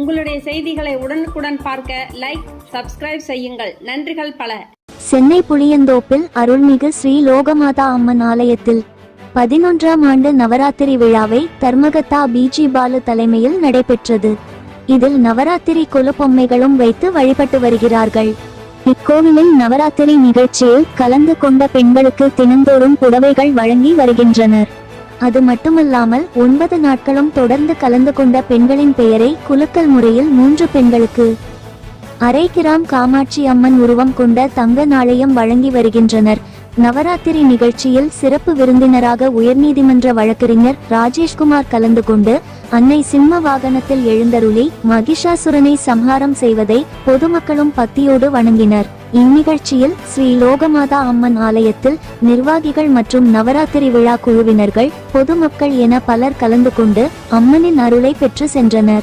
உங்களுடைய செய்திகளை உடனுக்குடன் பார்க்க லைக் சப்ஸ்கிரைப் செய்யுங்கள். நன்றிகள் பல. சென்னை புளியந்தோப்பில் அருள்மிகு ஸ்ரீ லோகமாதா அம்மன் ஆலயத்தில் பதினொன்றாம் ஆண்டு நவராத்திரி விழாவை தர்மகத்தா பிஜி பாலு தலைமையில் நடைபெற்றது. இதில் நவராத்திரி கொலுபொம்மைகளும் வைத்து வழிபட்டு வருகிறார்கள். இக்கோவிலில் நவராத்திரி நிகழ்ச்சியில் கலந்து கொண்ட பெண்களுக்கு தினந்தோறும் புடவைகள் வழங்கி வருகின்றனர். அது மட்டுமல்லாமல் ஒன்பது நாட்களும் தொடர்ந்து கலந்து கொண்ட பெண்களின் பெயரை குலுக்கல் முறையில் மூன்று பெண்களுக்கு. அரை கிராம் காமாட்சி அம்மன் உருவம் கொண்ட தங்க நாணயம் வழங்கி வருகின்றனர். நவராத்திரி நிகழ்ச்சியில் சிறப்பு விருந்தினராக உயர்நீதிமன்ற வழக்கறிஞர் ராஜேஷ்குமார் கலந்து கொண்டு அன்னை சிம்ம வாகனத்தில் எழுந்தருளி மகிஷாசுரனை சம்ஹாரம் செய்வதை பொதுமக்களும் பக்தியோடு வணங்கினர். இந்நிகழ்ச்சியில் ஸ்ரீ லோகமாதா அம்மன் ஆலயத்தில் நிர்வாகிகள் மற்றும் நவராத்திரி விழா குழுவினர்கள் பொதுமக்கள் என பலர் கலந்து கொண்டு அம்மனின் அருளை பெற்று சென்றனர்.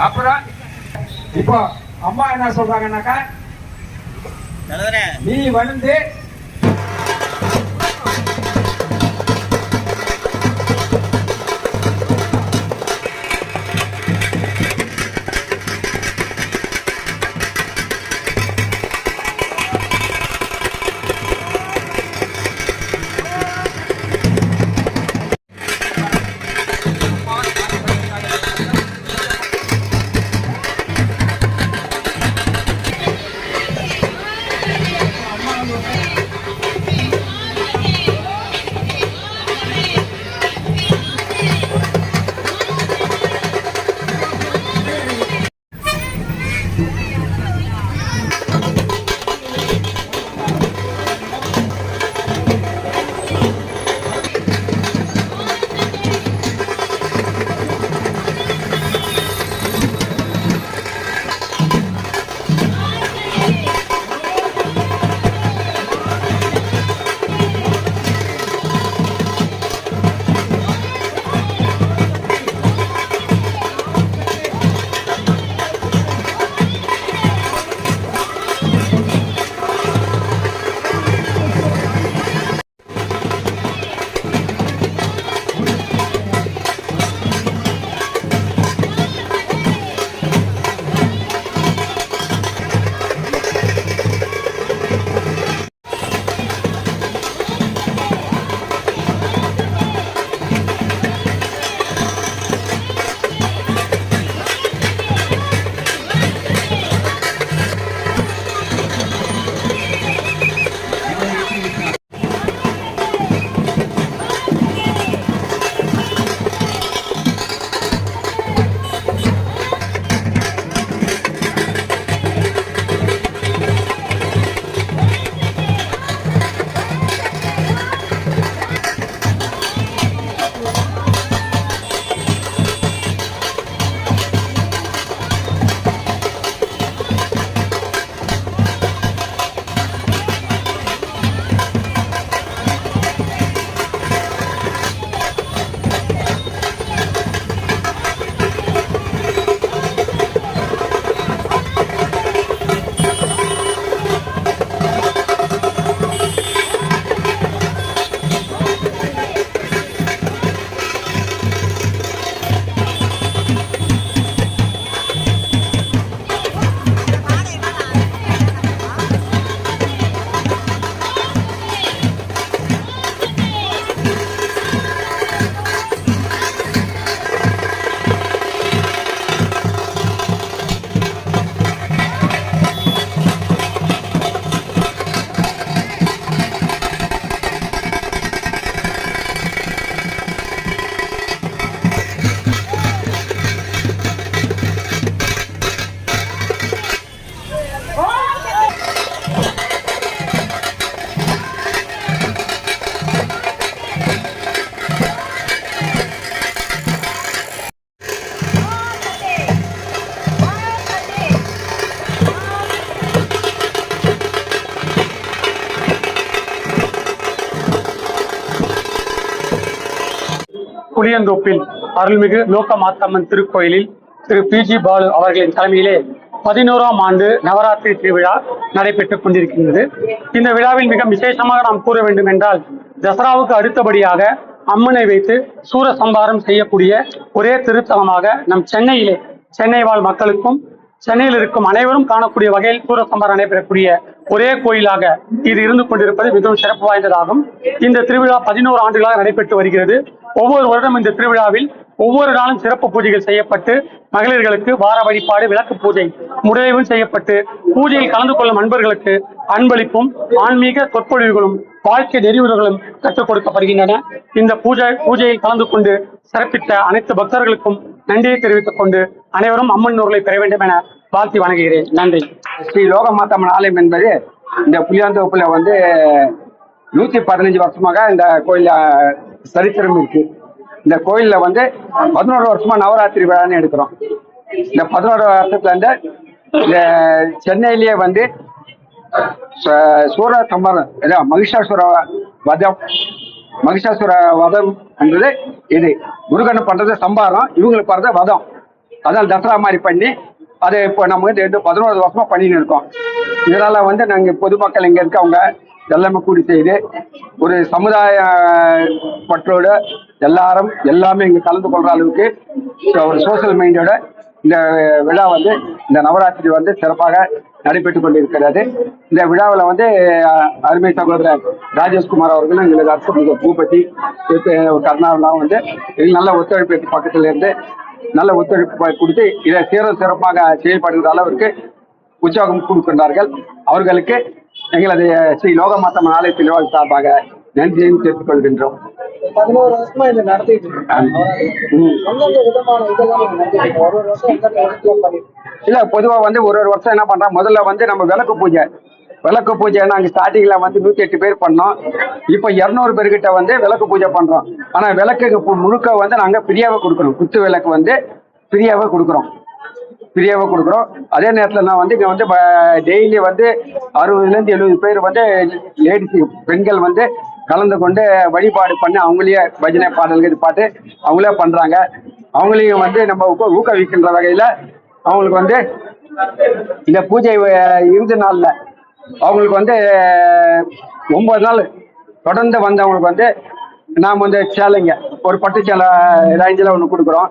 அப்புறம் இப்போ அம்மா என்ன சொல்றாங்கன்னாக்கா நீ வந்து புளியந்தோப்பில் அருள்மிகு லோகமாத்தம்மன் திருக்கோயிலில் திரு பி ஜி பாலு அவர்களின் தலைமையிலே பதினோராம் ஆண்டு நவராத்திரி திருவிழா நடைபெற்றுக் கொண்டிருக்கின்றது. இந்த விழாவில் மிக விசேஷமாக நாம் கூற வேண்டும் என்றால் தசராவுக்கு அடுத்தபடியாக அம்மனை வைத்து சூரசம்பாரம் செய்யக்கூடிய ஒரே திருத்தலமாக நம் சென்னையிலே சென்னை வாழ் மக்களுக்கும் சென்னையில் இருக்கும் அனைவரும் காணக்கூடிய வகையில் சூரசம்பாரம் நடைபெறக்கூடிய ஒரே கோயிலாக இது இருந்து கொண்டிருப்பது மிகவும் சிறப்பு வாய்ந்ததாகும். இந்த திருவிழா பதினோரு ஆண்டுகளாக நடைபெற்று வருகிறது. ஒவ்வொரு வருடம் இந்த திருவிழாவில் ஒவ்வொரு நாளும் சிறப்பு பூஜைகள் செய்யப்பட்டு மகளிர்களுக்கு வார வழிபாடு விளக்கு பூஜை முடிவும் செய்யப்பட்டு பூஜையில் கலந்து கொள்ளும் அன்பர்களுக்கு அன்பளிப்பும் ஆன்மீக சொற்பொழிவுகளும் வாழ்க்கை நெறிவுகளும் கற்றுக் கொடுக்கப்படுகின்றன. இந்த பூஜை பூஜையில் கலந்து கொண்டு சிறப்பித்த அனைத்து பக்தர்களுக்கும் நன்றியை தெரிவித்துக் கொண்டு அனைவரும் அம்மன் நூல்களை பெற வேண்டும் என வாழ்த்தி வணங்குகிறேன். நன்றி. ஸ்ரீ லோகமாத்தம்மன் ஆலயம் என்பது இந்த புளியாந்தோப்புல வந்து நூத்தி பதினஞ்சு வருஷமாக இந்த கோயில சரித்திரம் இருக்கு. இந்த கோயில்ல வந்து பதினோரு வருஷமா நவராத்திரி விழான்னு எடுக்கிறோம். இந்த பதினோரு வருஷத்துல இருந்து இந்த சென்னையிலேயே வந்து ச- சூர சம்பரம் மகிஷாசுர வதம் மகிஷாசுர வதம் என்றது இது. முருகன் பண்றது சம்பாரம் இவங்களுக்கு பண்றது வதம். அதான் தசரா மாதிரி பண்ணி அதை இப்போ நம்ம வந்து பதினோரு வருஷமா பண்ணின்னு இருக்கோம். இதனால வந்து நாங்கள் பொதுமக்கள் இங்க இருக்கவங்க எல்லாமே கூடி செய்து. ஒரு சமுதாய பற்றோடு எல்லாரும் எல்லாமே இங்கே கலந்து கொள்ற அளவுக்கு ஒரு சோஷியல் மைண்டோட இந்த விழா வந்து இந்த நவராத்திரி வந்து சிறப்பாக நடைபெற்றுக் கொண்டிருக்கிறது. இந்த விழாவில் வந்து அருமை சகோதரர் ராஜேஷ்குமார் அவர்களும் எங்களுக்கு அரசு பூபதி இப்ப வந்து நல்ல ஒத்துழைப்பு பக்கத்தில் பக்கத்துல இருந்து நல்ல ஒத்துழைப்பு கொடுத்து இதை சீர சிறப்பாக செயல்படுகிற அளவிற்கு உற்சாகம் கொடுக்கின்றார்கள். அவர்களுக்கு எங்களது ஸ்ரீ லோகமாத்தம்மன் ஆலய திருவாள் சார்பாக நன்றியையும் தெரிவித்துக் கொள்கின்றோம் பதினோரு வருஷமா இதை நடத்திட்டு இல்ல பொதுவா வந்து ஒரு ஒரு வருஷம் என்ன பண்றோம்? முதல்ல வந்து நம்ம விளக்கு பூஜை. விளக்கு பூஜை நாங்க ஸ்டார்டிங்ல வந்து நூத்தி எட்டு பேர் பண்ணோம். இப்ப இருநூறு பேர்கிட்ட வந்து விளக்கு பூஜை பண்றோம். ஆனா விளக்கு முழுக்க வந்து நாங்க ஃப்ரீயாவே கொடுக்குறோம் குத்து விளக்கு வந்து ஃப்ரீயாவே கொடுக்குறோம். ஃப்ரீயாவே கொடுக்குறோம் அதே நேரத்தில் நான் வந்து இங்கே வந்து டெய்லி வந்து அறுபதுலேருந்து எழுபது பேர் வந்து லேடிஸ் பெண்கள் வந்து கலந்து கொண்டு வழிபாடு பண்ணி அவங்களே பஜனை பாடல்கள் பாட்டு அவங்களே பண்ணுறாங்க அவங்களையும் வந்து நம்ம ஊக்குவிக்கின்ற வகையில் அவங்களுக்கு வந்து இந்த பூஜை இறுதி நாளில் அவங்களுக்கு வந்து ஒன்பது நாள் தொடர்ந்து வந்தவங்களுக்கு வந்து நாம் வந்து சேலைங்க. ஒரு பட்டு சேலை ரேஞ்சில் ஒன்று கொடுக்குறோம்.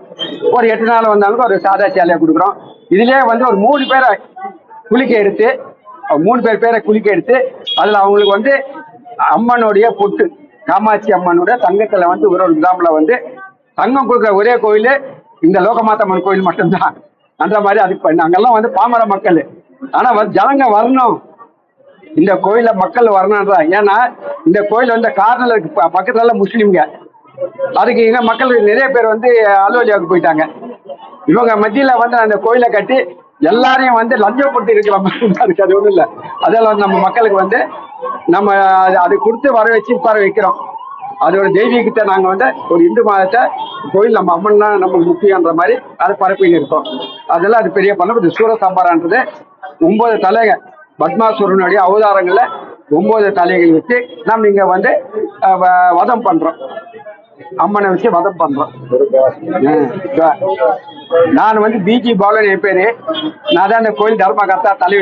ஒரு எட்டு நாள் வந்தாலும் ஒரு சாதா சேலையை கொடுக்குறோம். இதுலேயே வந்து ஒரு மூணு பேரை குளிக்க எடுத்து மூணு பேர் பேரை குளிக்க எடுத்து அதில் அவங்களுக்கு வந்து அம்மனுடைய பொட்டு காமாட்சி அம்மனுடைய தங்கத்தில் வந்து ஒரு ஒரு கிராமில் வந்து தங்கம் கொடுக்குற ஒரே கோயில் இந்த லோகமாத்தம்மன் கோயில் மட்டும்தான். அந்த மாதிரி அதுக்கு பண்ண அங்கெல்லாம் வந்து பாமர மக்கள். ஆனால் வந்து ஜனங்க வரணும். இந்த கோயில மக்கள் வரணும்ன்றா. ஏன்னா இந்த கோயில் வந்து கார்னல் இருக்கு. பக்கத்துல எல்லாம் முஸ்லீம்ங்க. அதுக்கு இங்க மக்கள் நிறைய பேர் வந்து அலுவலியாவுக்கு போயிட்டாங்க. இவங்க மத்தியில வந்து அந்த கோயிலை கட்டி எல்லாரையும் வந்து லஞ்சப்படுத்தி இருக்கிற மாதிரி இருக்கு. அது ஒண்ணும் இல்ல. அதெல்லாம் நம்ம மக்களுக்கு வந்து நம்ம அது- அது கொடுத்து வர வச்சு உட்கார வைக்கிறோம். அதோட தெய்வீகத்தை நாங்க வந்து ஒரு இந்து மாதத்தை கோயில் நம்ம அம்மன் தான் நமக்கு முக்கியன்ற மாதிரி அதை பரப்பின்னு இருக்கோம். அதெல்லாம் அது பெரிய பண்ண சூர சூரசம்பாரான்றது ஒன்பது தலைங்க. பத்மாசுரனுடைய அவதாரங்களில் ஒன்பது தலைகள் வச்சு நம்ம இங்க வந்து வ- வதம் பண்றோம். அம்மனை வச்சு வதம் பண்றோம். நான் வந்து பிஜி பாலன் என் பேரு. நான் தான் இந்த கோயில் தர்மகர்த்தா தலைவர்.